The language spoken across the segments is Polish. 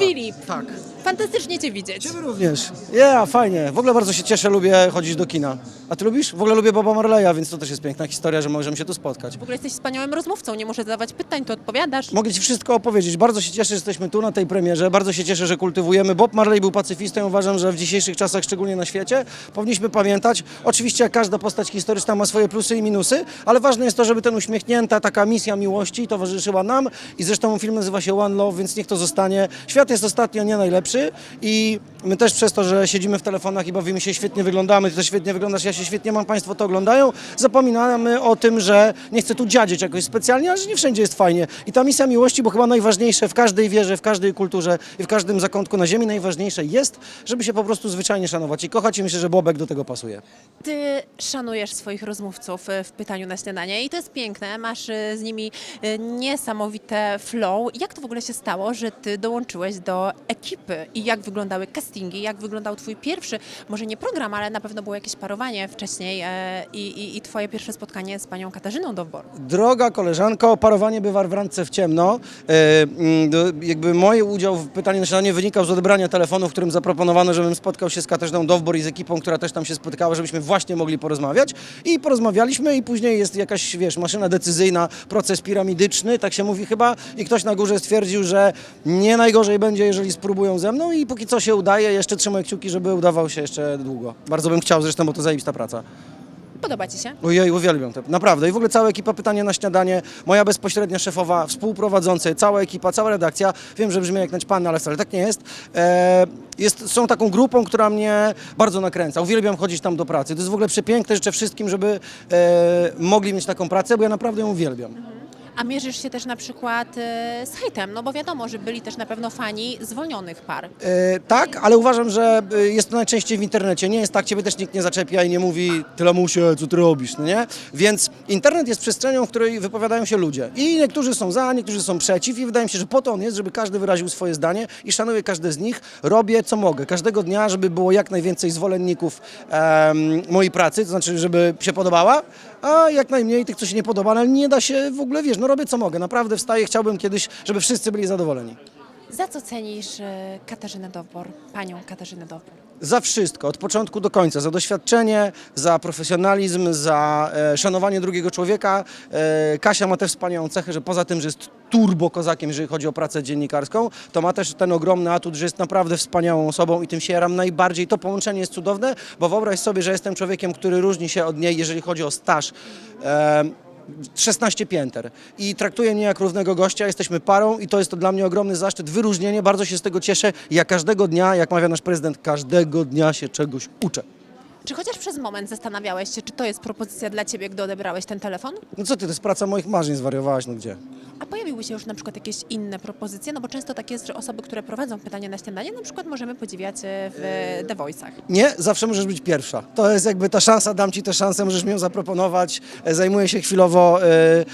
Filip, Tak. fantastycznie Cię widzieć. Ciebie również. Ja, fajnie. W ogóle bardzo się cieszę, lubię chodzić do kina. A ty lubisz? W ogóle lubię Boba Marleya, więc to też jest piękna historia, że możemy się tu spotkać. W ogóle jesteś wspaniałym rozmówcą, nie muszę zadawać pytań, to odpowiadasz. Mogę Ci wszystko opowiedzieć. Bardzo się cieszę, że jesteśmy tu na tej premierze. Bardzo się cieszę, że kultywujemy. Bob Marley był pacyfistą. Uważam, że w dzisiejszych czasach, szczególnie na świecie, powinniśmy pamiętać. Oczywiście jak każda postać historyczna ma swoje plusy i minusy, ale ważne jest to, żeby ten uśmiechnięta taka misja miłości towarzyszyła nam. I zresztą film nazywa się One Love, więc niech to zostanie. Świat jest ostatnio nie najlepszy i my też przez to, że siedzimy w telefonach i bawimy się świetnie, wyglądamy, ty też świetnie wyglądasz, ja się świetnie mam, Państwo to oglądają, zapominamy o tym, że nie chcę tu dziadzieć jakoś specjalnie, ale że nie wszędzie jest fajnie. I ta misja miłości, bo chyba najważniejsze w każdej wierze, w każdej kulturze i w każdym zakątku na ziemi, najważniejsze jest, żeby się po prostu zwyczajnie szanować i kochać i myślę, że Bobek do tego pasuje. Ty szanujesz swoich rozmówców e, w pytaniu na śniadanie i to jest piękne, masz e, z nimi e, niesamowite flow. Jak to w ogóle się stało, że Ty dołączyłeś do ekipy i jak wyglądały castingi, jak wyglądał Twój pierwszy, może nie program, ale na pewno było jakieś parowanie wcześniej e, i, i, i Twoje pierwsze spotkanie z panią Katarzyną Dowbor. Droga koleżanko, parowanie bywa w randce w ciemno. E, mm, jakby mój udział w pytaniu na śniadanie wynikał z odebrania telefonu, w którym zaproponowano, żebym spotkał się z Katarzyną Dowbor i z ekipą, która też tam się spotykała, żebyśmy właśnie mogli porozmawiać. I porozmawialiśmy i później jest jakaś, wiesz, maszyna decyzyjna, proces piramidyczny, tak się mówi chyba. I ktoś na górze stwierdził, że nie najgorzej będzie, jeżeli spróbują ze mną i póki co się udaje. Jeszcze trzymaj kciuki, żeby udawał się jeszcze długo. Bardzo bym chciał zresztą, bo to zajebista praca. Podoba Ci się? Ojej, uwielbiam to, naprawdę. I w ogóle cała ekipa Pytanie na Śniadanie, moja bezpośrednia szefowa, współprowadzący, cała ekipa, cała redakcja. Wiem, że brzmi jak naćpany, ale wcale tak nie jest. E, jest. Są taką grupą, która mnie bardzo nakręca. Uwielbiam chodzić tam do pracy. To jest w ogóle przepiękne. Życzę wszystkim, żeby e, mogli mieć taką pracę, bo ja naprawdę ją uwielbiam. A mierzysz się też na przykład e, z hejtem, no bo wiadomo, że byli też na pewno fani zwolnionych par. E, tak, ale uważam, że e, jest to najczęściej w internecie. Nie jest tak, ciebie też nikt nie zaczepia i nie mówi tyle musie, co ty robisz, no nie? Więc internet jest przestrzenią, w której wypowiadają się ludzie. I niektórzy są za, niektórzy są przeciw i wydaje mi się, że po to on jest, żeby każdy wyraził swoje zdanie i szanuję każde z nich. Robię co mogę. Każdego dnia, żeby było jak najwięcej zwolenników mojej pracy, to znaczy, żeby się podobała, a jak najmniej tych, co się nie podoba, ale nie da się w ogóle, wiesz, no robię co mogę. Naprawdę wstaję, chciałbym kiedyś, żeby wszyscy byli zadowoleni. Za co cenisz e, Katarzynę Dowbor, panią Katarzynę Dowbor? Za wszystko, od początku do końca, za doświadczenie, za profesjonalizm, za e, szanowanie drugiego człowieka. E, Kasia ma tę wspaniałą cechę, że poza tym, że jest turbo kozakiem, jeżeli chodzi o pracę dziennikarską, to ma też ten ogromny atut, że jest naprawdę wspaniałą osobą i tym się jaram najbardziej. To połączenie jest cudowne, bo wyobraź sobie, że jestem człowiekiem, który różni się od niej, jeżeli chodzi o staż. E, 16 pięter i traktuje mnie jak równego gościa, jesteśmy parą i to jest to dla mnie ogromny zaszczyt, wyróżnienie, bardzo się z tego cieszę. Ja każdego dnia, jak mawia nasz prezydent, każdego dnia się czegoś uczę. Czy chociaż przez moment zastanawiałeś się, czy to jest propozycja dla ciebie, gdy odebrałeś ten telefon? No co ty, to jest praca moich marzeń, zwariowałaś, no gdzie? A pojawiły się już na przykład jakieś inne propozycje? No bo często tak jest, że osoby, które prowadzą pytania na śniadanie, na przykład możemy podziwiać e, w The Voice'ach. Nie, zawsze możesz być pierwsza. To jest jakby ta szansa, dam ci tę szansę, możesz mi ją zaproponować. E, Zajmuję się chwilowo e,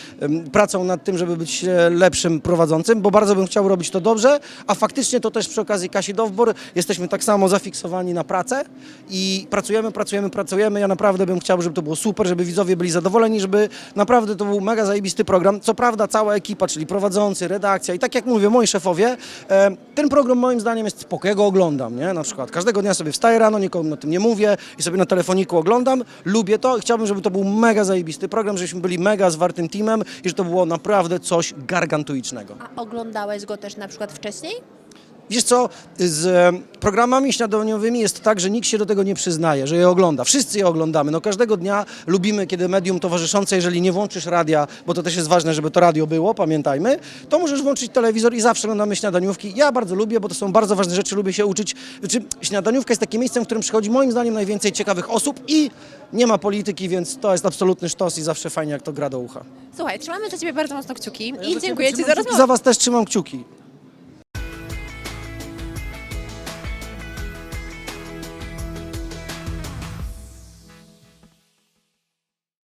pracą nad tym, żeby być e, lepszym prowadzącym, bo bardzo bym chciał robić to dobrze, a faktycznie to też przy okazji Kasi Dowbor jesteśmy tak samo zafiksowani na pracę i pracujemy, pracujemy, pracujemy. Ja naprawdę bym chciał, żeby to było super, żeby widzowie byli zadowoleni, żeby naprawdę to był mega zajebisty program. Co prawda cała ekipa, czyli prowadzący, redakcja i tak jak mówię, moi szefowie, e, ten program moim zdaniem jest spoko, ja go oglądam, nie? Na przykład każdego dnia sobie wstaję rano, nikomu o tym nie mówię i sobie na telefoniku oglądam, lubię to i chciałbym, żeby to był mega zajebisty program, żebyśmy byli mega zwartym teamem i że to było naprawdę coś gargantuicznego. A oglądałeś go też na przykład wcześniej? Wiesz co, z programami śniadaniowymi jest tak, że nikt się do tego nie przyznaje, że je ogląda. Wszyscy je oglądamy. No każdego dnia lubimy, kiedy medium towarzyszące, jeżeli nie włączysz radia, bo to też jest ważne, żeby to radio było, pamiętajmy, to możesz włączyć telewizor i zawsze oglądamy śniadaniówki. Ja bardzo lubię, bo to są bardzo ważne rzeczy, lubię się uczyć. Znaczy, śniadaniówka jest takim miejscem, w którym przychodzi moim zdaniem najwięcej ciekawych osób i nie ma polityki, więc to jest absolutny sztos i zawsze fajnie, jak to gra do ucha. Słuchaj, trzymamy za ciebie bardzo mocno kciuki i dziękuję ci za rozmowę. Za was też trzymam kciuki.